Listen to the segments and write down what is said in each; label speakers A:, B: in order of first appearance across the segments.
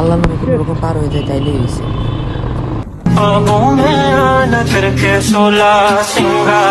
A: আল্লাহ নবী কোনো রকম পার হয়ে যায় তাইলেই হয়েছে।
B: सिंगा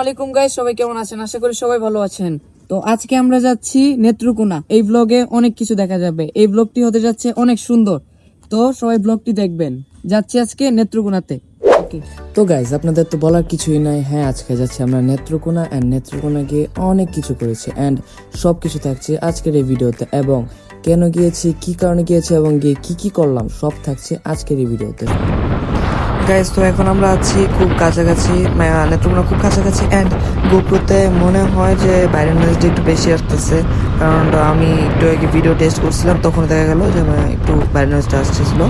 B: আলাইকুম গাইস সবাই কেমন আছেন? আশা করি সবাই ভালো আছেন। তো আজকে আমরা যাচ্ছি নেত্রকোনা। এই ব্লগে অনেক কিছু দেখা যাবে। এই ব্লগটি হতে যাচ্ছে অনেক সুন্দর। তো সবাই ব্লগটি দেখবেন। যাচ্ছি আজকে নেত্রকোনাতে।
A: তো গাইজ আপনাদের তো বলার কিছুই নাই। হ্যাঁ আজকে যাচ্ছি আমরা নেত্রকোনা অ্যান্ড নেত্রকোনা গিয়ে অনেক কিছু করেছি অ্যান্ড সব কিছু থাকছে আজকের এই ভিডিওতে। এবং কেন গিয়েছি, কি কারণে গিয়েছি, এবং গিয়ে কি কি করলাম, সব থাকছে আজকের এই ভিডিওতে। গাইজ তো এখন আমরা আছি খুব কাছাকাছি মা- নেত্রকোনা খুব কাছাকাছি। অ্যান্ড গোপ্রোতে মনে হয় যে বাইরের নয়েজটা একটু বেশি আসতেছে। কারণ আমি একটু আগে ভিডিও টেস্ট করছিলাম তখন দেখা গেল যে একটু বাইরের নয়েজটা আসতেছিল।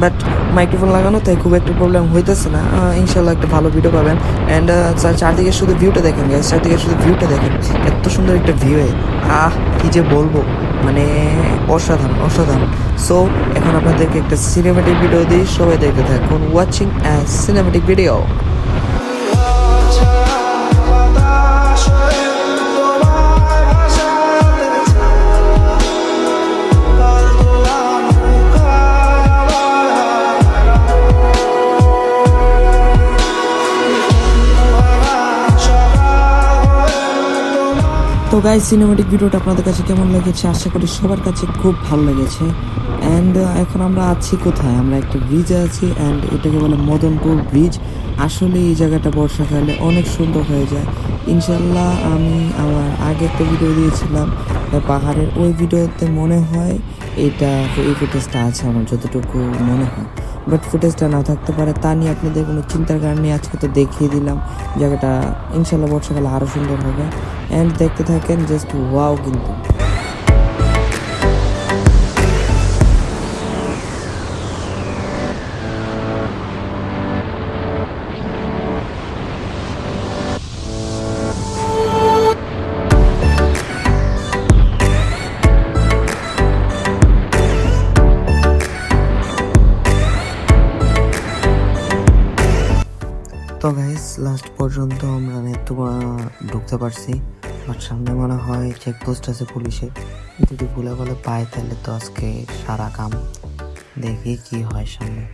A: বাট মাইক্রোফোন লাগানো, তাই খুব একটা প্রবলেম হইতেছে না। ইনশাল্লাহ একটা ভালো ভিডিও পাবেন। অ্যান্ড চারদিকে শুধু ভিউটা দেখেন গাইজ চারদিকে শুধু ভিউটা দেখেন। এত সুন্দর একটা ভিউ আহ কি যে বলব মানে অসাধারণ অসাধারণ সো এখন আপনাদেরকে একটা সিনেমেটিক ভিডিও দিই সবাই দেখতে থাকুন ওয়াচিং অ্যান্ড সিনেমেটিক ভিডিও তো গাইজ সিনেমেটিক ভিডিওটা আপনাদের কাছে কেমন লেগেছে? আশা করি সবার কাছে খুব ভালো লেগেছে। অ্যান্ড এখন আমরা আছি কোথায়? আমরা একটা ব্রিজে আছি অ্যান্ড এটাকে বলে মদনপুর ব্রিজ আসলে এই জায়গাটা বর্ষাকালে অনেক সুন্দর হয়ে যায়। ইনশাল্লাহ আমি আমার আগে একটা ভিডিও দিয়েছিলাম পাহাড়ের। ওই ভিডিওতে মনে হয় এটা এই ফুটেজটা আছে, আমার যতটুকু মনে হয়। বাট ফুটেজটা নাও থাকতে পারে, তা নিয়ে আপনাদের কোনো চিন্তার কারণে আজকে তো দেখিয়ে দিলাম। জায়গাটা ইনশাল্লাহ বর্ষাকালে আরও সুন্দর হবে। অ্যান্ড দেখতে থাকেন জাস্ট ওয়াও কিন্তু। তো গাইস লাস্ট পর্যন্ত আমরা নেত্রকোনা ঢুকতে পারছি বাট সামনে মনে হয় চেকপোস্ট আছে পুলিশের যদি ভুলে বলে পায় তাহলে তো আজকে সারা কাম। দেখি কি হয় সামনে।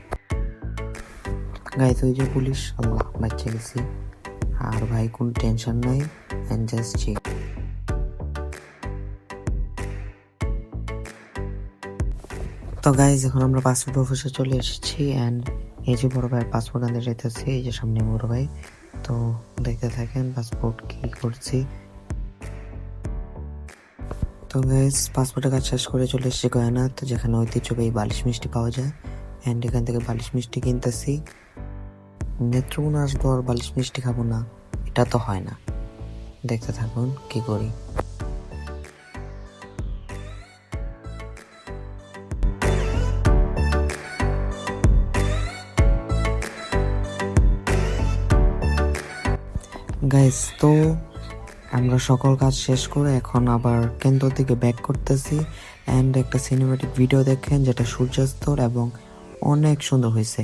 A: গাইস ওই যে পুলিশ আল্লাহ বাচ্চা গেছি। আর ভাই, কোন টেনশন নাই অ্যান্ড জাস্ট চেক তো গাইজ এখন আমরা পাসপোর্ট অফিসে চলে এসেছি অ্যান্ড এই যে বড় ভাই পাসপোর্ট আনতে যেতেছি এই যে সামনে বড় ভাই। তো দেখতে থাকেন পাসপোর্ট কি করছি। তো গাইজ পাসপোর্টের কাজ শেষ করে চলে এসেছি গয়ানা। তো যেখানে ঐতিহ্যবাহী বালিশ মিষ্টি পাওয়া যায়। অ্যান্ড এখান থেকে বালিশ মিষ্টি কিনতেছি। নেত্রকোনা আসব আর বালিশ মিষ্টি খাব না। এটা তো হয় না। দেখতে থাকুন কি করি। গাইস তো আমরা সকল কাজ শেষ করে এখন আবার কেন্দ্র থেকে ব্যাক করতেছি অ্যান্ড একটা সিনেমেটিক ভিডিও দেখেন যেটা সূর্যাস্তর এবং অনেক সুন্দর হয়েছে।